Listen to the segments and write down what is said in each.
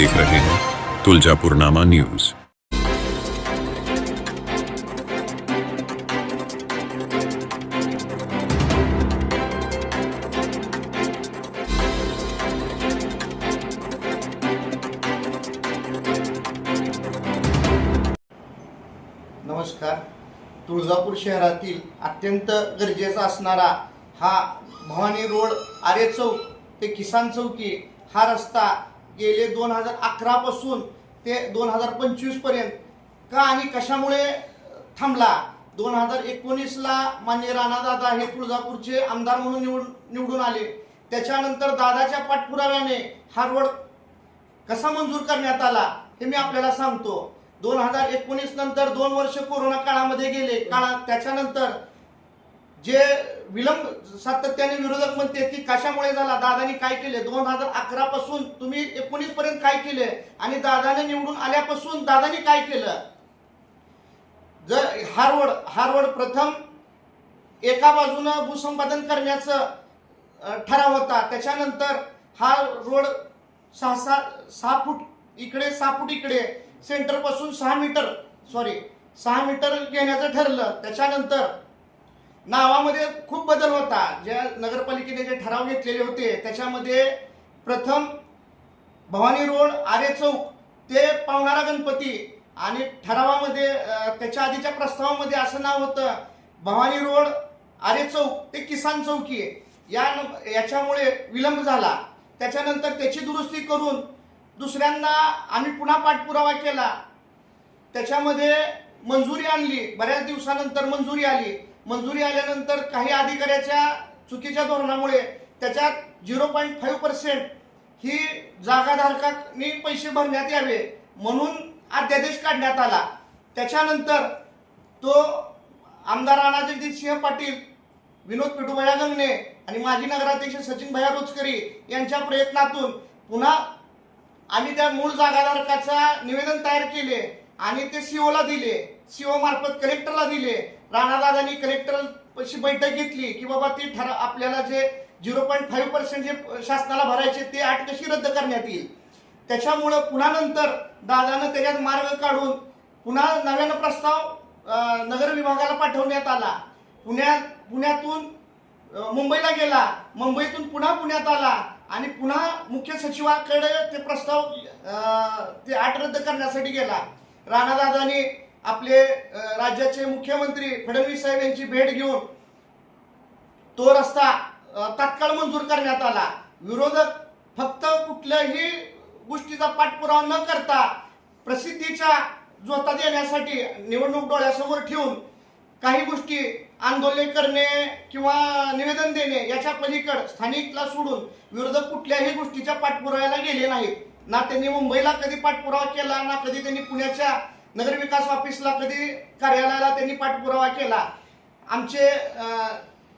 देख रहे हैं। तुलजापुरनामा न्यूज। नमस्कार। तुळजापूर शहरातील अत्यंत गरजेचा असणारा हा भवानी रोड आर्य चौक ते किसान चौकी हा रस्ता गेले दोन हजार अकरापासून ते दोन हजार पंचवीसपर्यंत. का आणि कशामुळे थांबला? दोन हजार एकोणीसला मान्य राणादादा हे तुळजापूरचे आमदार म्हणून निवड निवडून आले. त्याच्यानंतर दादाच्या पाठपुराव्याने हार्वर्ड कसा मंजूर करण्यात आला हे मी आपल्याला सांगतो. दोन हजार एकोणीस नंतर दोन वर्ष कोरोना काळामध्ये गेले. काळा त्याच्यानंतर जे विलंब सातत्याने विरोधक म्हणते की कशामुळे झाला? दादानी काय केले? दोन हजार अकरा पासून तुम्ही एकोणीस पर्यंत काय केले? आणि दादाने निवडून आल्यापासून दादानी काय केलं? जर हारवड रोड प्रथम एका बाजूनं भूसंपादन करण्याचं ठराव होता. त्याच्यानंतर हा रोड सहा सहा सहा फूट इकडे सहा फूट इकडे सेंटरपासून सहा मीटर सॉरी सहा मीटर घेण्याचं ठरलं. त्याच्यानंतर नावामध्ये खूप बदल होता. ज्या नगरपालिकेने जे ठराव घेतलेले होते त्याच्यामध्ये प्रथम भवानी रोड आरे चौक ते पावणारा गणपती आणि ठरावामध्ये त्याच्या आधीच्या प्रस्तावामध्ये असं नाव होतं भवानी रोड आरे चौक ते किसान चौकी. या याच्यामुळे विलंब झाला. त्याच्यानंतर त्याची दुरुस्ती करून दुसऱ्यांदा आम्ही पुन्हा पाठपुरावा केला. त्याच्यामध्ये मंजुरी आणली. बऱ्याच दिवसानंतर मंजुरी आली. मंजुरी आल्यानंतर काही अधिकाऱ्याच्या चुकीच्या धोरणामुळे त्याच्यात झिरो पॉईंट फाईव्ह पर्सेंट ही जागाधारकांनी पैसे भरण्यात यावे म्हणून अध्यादेश काढण्यात आला. त्याच्यानंतर तो आमदार राणा जगदीशसिंह पाटील विनोद पिटूभया गंगणे आणि माजी नगराध्यक्ष सचिन भया रोचकरी यांच्या प्रयत्नातून पुन्हा आम्ही त्या मूळ जागाधारकाचा निवेदन तयार केले आणि ते सीओला दिले. सीओ मार्फत कलेक्टरला दिले. राणादादांनी कलेक्टर अशी बैठक घेतली की बाबा ती ठरा आपल्याला जे झिरो पॉईंट फाईव्ह पर्सेंट जे शासनाला भरायचे ते आठ कशी रद्द करण्यात येईल? त्याच्यामुळं पुन्हा नंतर दादानं त्याच्यात मार्ग काढून पुन्हा नव्यानं प्रस्ताव नगर विभागाला पाठवण्यात आला. पुण्यात पुण्यातून मुंबईला गेला. मुंबईतून पुन्हा पुण्यात आला आणि पुन्हा मुख्य सचिवाकडे ते प्रस्ताव ते आठ रद्द करण्यासाठी गेला. राणादादांनी आपले राज्याचे मुख्यमंत्री फडणवीस साहेब यांची भेट घेऊन तो रस्ता तात्काळ मंजूर करण्यात आला. विरोधक फक्त कुठल्याही गोष्टीचा पाठपुरावा न करता प्रसिद्धीच्या जोता देण्यासाठी निवडणूक डोळ्यासमोर ठेवून काही गोष्टी आंदोलन करणे किंवा निवेदन देणे याच्या पलीकड स्थानिकला सोडून विरोधक कुठल्याही गोष्टीच्या पाठपुराव्याला गेले नाहीत. ना त्यांनी मुंबईला कधी पाठपुरावा केला ना कधी त्यांनी पुण्याच्या नगरविकास ऑफिसला कधी कार्यालयाला त्यांनी पाठपुरावा केला? आमचे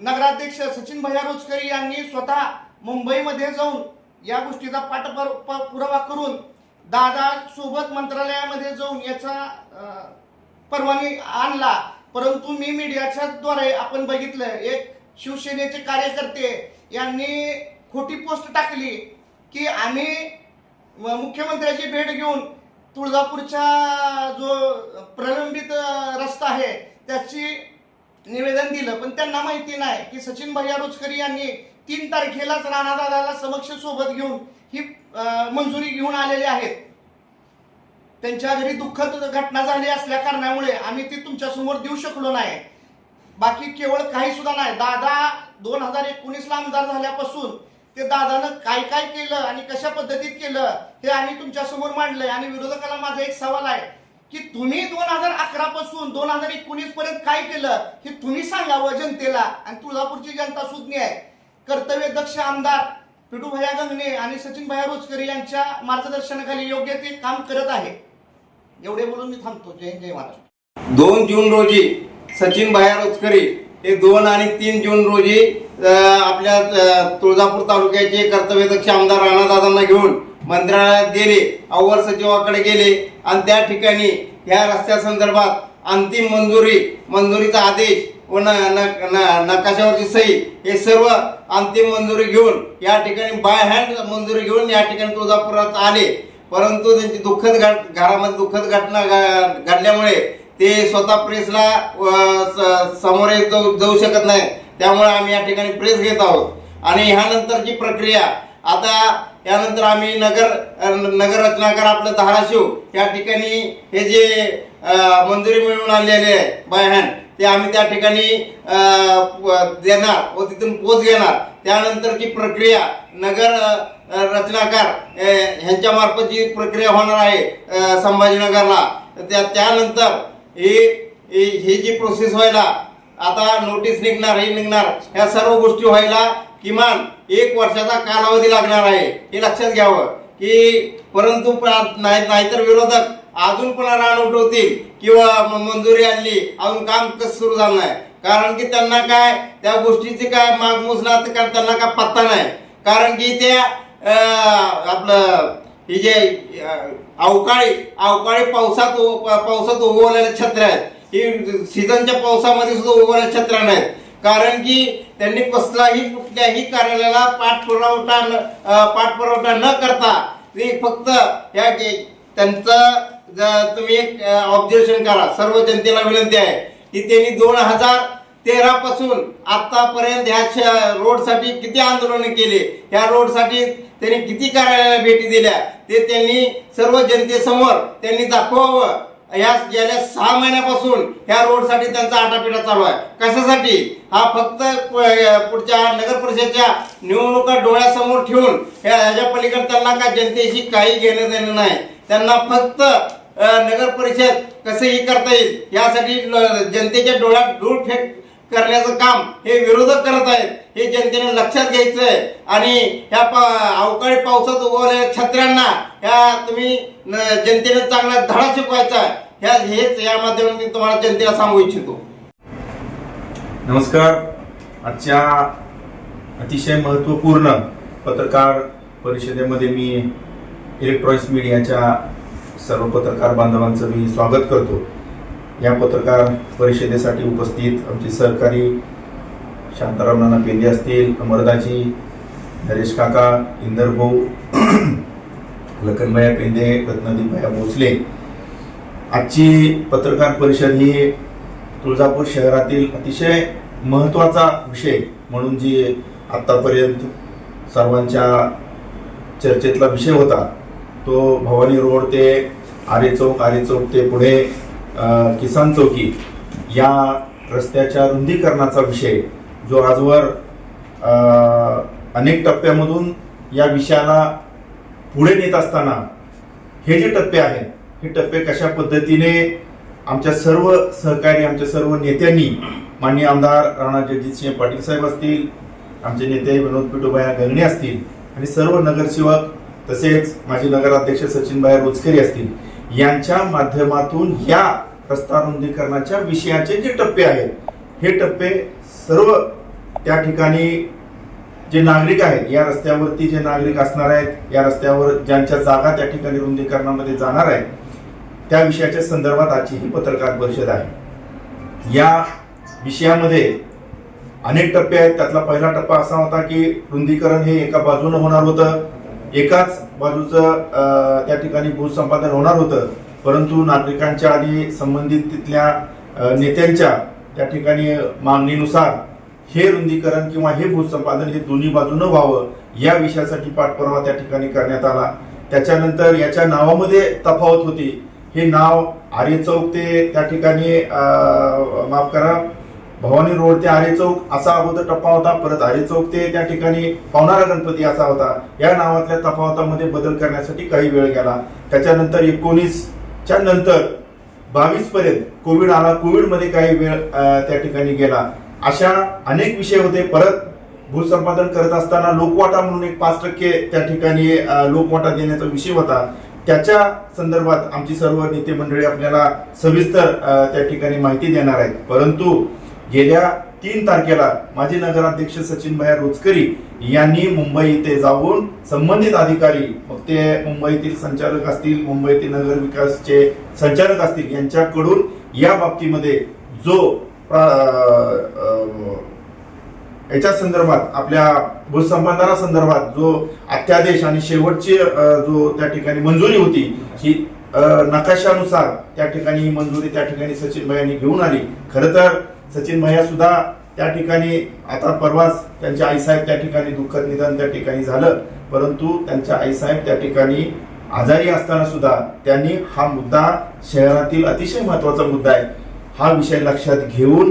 नगराध्यक्ष सचिन भैया रोजकरी यांनी स्वतः मुंबईमध्ये जाऊन या गोष्टीचा पाठपुरावा करून दादा सोबत मंत्रालयामध्ये जाऊन याचा परवानगी परवानी आणला. परंतु मी मीडियाच्या द्वारे आपण बघितलं एक शिवसेनेचे कार्यकर्ते यांनी खोटी पोस्ट टाकली की आम्ही मुख्यमंत्र्याची भेट घेऊन तुळजापूरच्या जो प्रलंबित रस्ता आहे त्याची निवेदन दिलं. पण त्यांना माहिती नाही की सचिन भैया रोजकरी यांनी तीन तारखेलाच राणादादाला समक्ष सोबत घेऊन ही मंजुरी घेऊन आलेले आहेत. त्यांच्या घरी दुःखद घटना झाली असल्या कारणामुळे आम्ही ती तुमच्यासमोर देऊ शकलो नाही. बाकी केवळ काही सुद्धा नाही. दादा दोन हजार एकोणीसला आमदार झाल्यापासून ते दादानं काय काय केलं आणि कशा पद्धतीत केलं हे आम्ही तुमच्यासमोर मांडलंय. आणि विरोधकाला माझा एक सवाल आहे की तुम्ही दोन हजार अकरा पासून दोन हजार एकोणीस पर्यंत काय केलं हे तुम्ही सांगावं जनतेला? आणि तुळजापूरची जनता सुज्ञ आहे. कर्तव्य दक्ष आमदार पिटू भैया गंगणे आणि सचिन भैया रोजकरी यांच्या मार्गदर्शनाखाली योग्य ते काम करत आहे. एवढे बोलून मी थांबतो. जय जय महाराज दोन जून रोजी सचिन भाया रोजकरी हे दोन आणि तीन जून रोजी आपल्या तुळजापूर तालुक्याचे कर्तव्यदक्ष आमदार राणादादांना घेऊन मंत्रालयात गेले अव्वल सचिवाकडे गेले आणि त्या ठिकाणी या रस्त्या संदर्भात अंतिम मंजुरी मंजुरीचा आदेश व न, न- नकाशावरची सही हे सर्व अंतिम मंजुरी घेऊन या ठिकाणी बाय हँड मंजुरी घेऊन या ठिकाणी तुळजापुरात आले. परंतु त्यांची दुःखद घट घरामध्ये दुःखद घटना घ- घडल्यामुळे ते स्वतः प्रेसला समोर जाऊ जाऊ शकत नाही. त्यामुळे आम्ही या ठिकाणी प्रेस घेत आहोत. आणि ह्यानंतरची प्रक्रिया आता यानंतर आम्ही नगर नगर रचनाकार आपलं धाराशिव या ठिकाणी हे जे मंजुरी मिळवून आलेले आहे बायहॅन ते आम्ही त्या ठिकाणी देणार व तिथून पोच घेणार. त्यानंतरची प्रक्रिया नगर रचनाकार ह्यांच्यामार्फत जी प्रक्रिया होणार आहे संभाजीनगरला संभाजीनगरला त्या त्यानंतर ही ही जी प्रोसेस व्हायला आता नोटीस निघणार हे निघणार ह्या सर्व गोष्टी व्हायला किमान एक वर्षाचा कालावधी लागणार आहे. हे लक्षात घ्यावं. की परंतु नाही नाहीतर विरोधक अजून पण रान उठवतील किंवा मंजुरी आणली अजून काम कसं सुरू झालं नाही. कारण की त्यांना काय त्या गोष्टीची काय मागमूस ना कारण त्यांना काय पत्ता नाही. कारण की त्या आपलं ही जे अवकाळी अवकाळी पावसात पावसात उगवलेल्या छत्र्या आहेत. ही सीझनच्या पावसामध्ये सुद्धा उगवलेल्या छत्र्या नाहीत. कारण की त्यांनी कसलाही कुठल्याही कार्यालयाला पाठपुरवठा न पाठपुरवठा न करता ते फक्त या के- त्यांचं ज- तुम्ही एक ऑब्झर्वेशन करा. सर्व जनतेला विनंती आहे की त्यांनी दोन हजार तेरा पासून आतापर्यंत ह्या श- रोडसाठी किती आंदोलन केले? ह्या रोडसाठी त्यांनी किती कार्यालयाला भेटी दिल्या? ते त्यांनी सर्व जनतेसमोर त्यांनी दाखवावं. ह्या गेल्या सहा महिन्यापासून ह्या रोडसाठी त्यांचा आटापिटा चालू आहे. कशासाठी? हा फक्त पुढच्या नगर परिषदेच्या निवडणुका डोळ्यासमोर ठेवून ह्याच्या पलीकडे त्यांना का जनतेशी काही घेणं देणं नाही. त्यांना फक्त नगर परिषद कसंही करता येईल यासाठी जनतेच्या डोळ्यात धूळ फेक करण्याचं काम हे विरोधक करत आहेत. हे जनतेने लक्षात घ्यायचं आहे आणि ह्या पा अवकाळी पावसात उगवलेल्या छत्र्यांना ह्या तुम्ही जनतेने चांगला धडा शिकवायचा. ह्या हेच या माध्यमातून मी तुम्हाला जनतेला सांगू इच्छितो. नमस्कार. आजच्या अतिशय महत्त्वपूर्ण पत्रकार परिषदेमध्ये मी इलेक्ट्रॉनिक्स मीडियाच्या सर्व पत्रकार बांधवांचं मी स्वागत करतो. या पत्रकार परिषदेसाठी उपस्थित आमचे सहकारी शांताराम नाना पेंदे असतील अमरदाजी नरेश काका इंदर भाऊ लखनभाया पेंदे रत्नदीपभाया भोसले. आजची पत्रकार परिषद ही तुळजापूर शहरातील अतिशय महत्त्वाचा विषय म्हणून जी आत्तापर्यंत सर्वांच्या चर्चेतला विषय होता तो भवानी रोड ते आरे चौक आरे चौक ते पुढे किसान चौकी या रस्त्याच्या रुंदीकरणाचा विषय जो आजवर अनेक टप्प्यामधून या विषयाला पुढे नेत असताना हे जे टप्पे आहेत हे टप्पे कशा पद्धतीने आमच्या सर्व सहकारी आमच्या सर्व नेत्यांनी माननीय आमदार राणा जगजितसिंह पाटील साहेब असतील आमचे नेते विनोद पिटोबाया गगणे असतील आणि सर्व नगरसेवक तसेच माजी नगराध्यक्ष सचिनबाया रोजकरी असतील यांच्या माध्यमातून या रस्ता रुंदीकरणाच्या विषयाचे जे टप्पे आहेत हे टप्पे सर्व त्या ठिकाणी जे नागरिक आहेत या रस्त्यावरती जे नागरिक असणार आहेत या रस्त्यावर ज्यांच्या जागा त्या ठिकाणी रुंदीकरणामध्ये जाणार आहेत त्या विषयाच्या संदर्भात आजची ही पत्रकार परिषद आहे. या विषयामध्ये अनेक टप्पे आहेत. त्यातला पहिला टप्पा असा होता की रुंदीकरण हे एका बाजूनं होणार होतं. एकाच बाजूचं त्या ठिकाणी भूसंपादन होणार होतं. परंतु नागरिकांच्या आणि संबंधित तिथल्या नेत्यांच्या त्या ठिकाणी मागणीनुसार हे रुंदीकरण किंवा हे भूसंपादन हे दोन्ही बाजूनं व्हावं या विषयासाठी पाठपुरावा त्या ठिकाणी करण्यात आला. त्याच्यानंतर याच्या नावामध्ये तफावत होती. हे नाव आर्य चौक ते त्या ठिकाणी माफ करा भवानी रोड ते आरे चौक असा अगोदर टप्पा होता परत आरे चौक ते त्या ठिकाणी पावणारा गणपती असा होता. या नावातल्या तफावतामध्ये बदल करण्यासाठी काही वेळ गेला. त्याच्यानंतर एकोणीसच्या नंतर बावीस पर्यंत कोविड आला. कोविडमध्ये काही वेळ त्या ठिकाणी गेला. अशा अनेक विषय होते. परत भूसंपादन करत असताना लोकवाटा म्हणून एक पाच टक्के त्या ठिकाणी लोकवाटा देण्याचा विषय होता. त्याच्या संदर्भात आमची सर्व नेते मंडळी आपल्याला सविस्तर त्या ठिकाणी माहिती देणार आहेत. परंतु गेल्या तीन तारखेला माजी नगराध्यक्ष सचिन भैया रोचकरी यांनी मुंबई इथे जाऊन संबंधित अधिकारी मग ते मुंबईतील संचालक असतील मुंबईतील नगर विकासचे संचालक असतील यांच्याकडून या बाबतीमध्ये जो याच्या संदर्भात आपल्या भूसंबंधारा संदर्भात जो अत्यादेश आणि शेवटची जो त्या ठिकाणी मंजुरी होती ही नकाशानुसार त्या ठिकाणी ही मंजुरी त्या ठिकाणी सचिन भैयांनी घेऊन आली. खरं तर सचिन भैया सुद्धा त्या ठिकाणी आता परवाच त्यांच्या आईसाहेब त्या ठिकाणी दुःखद निधन त्या ठिकाणी झालं परंतु त्यांच्या आईसाहेब त्या ठिकाणी आजारी असताना सुद्धा त्यांनी हा मुद्दा शहरातील अतिशय महत्त्वाचा मुद्दा आहे. हा विषय लक्षात घेऊन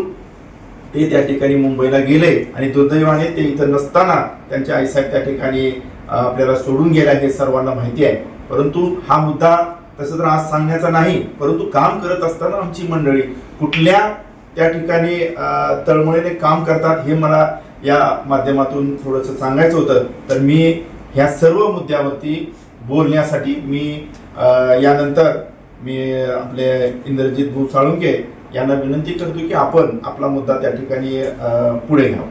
ते त्या ठिकाणी मुंबईला गेले आणि दुर्दैवाने ते इथं नसताना त्यांच्या आईसाहेब त्या ठिकाणी आपल्याला सोडून गेल्या हे सर्वांना माहिती आहे. परंतु हा मुद्दा तसं तर आज सांगण्याचा नाही परंतु काम करत असताना आमची मंडळी कुठल्या त्या ठिकाणी तळमळीने काम करतात हे मला या माध्यमातून थोडंसं सांगायचं होतं. तर मी ह्या सर्व मुद्द्यावरती बोलण्यासाठी मी यानंतर मी आपले इंद्रजित भाऊ साळुंके यांना विनंती करतो की आपण आपला मुद्दा त्या ठिकाणी पुढे घ्यावा.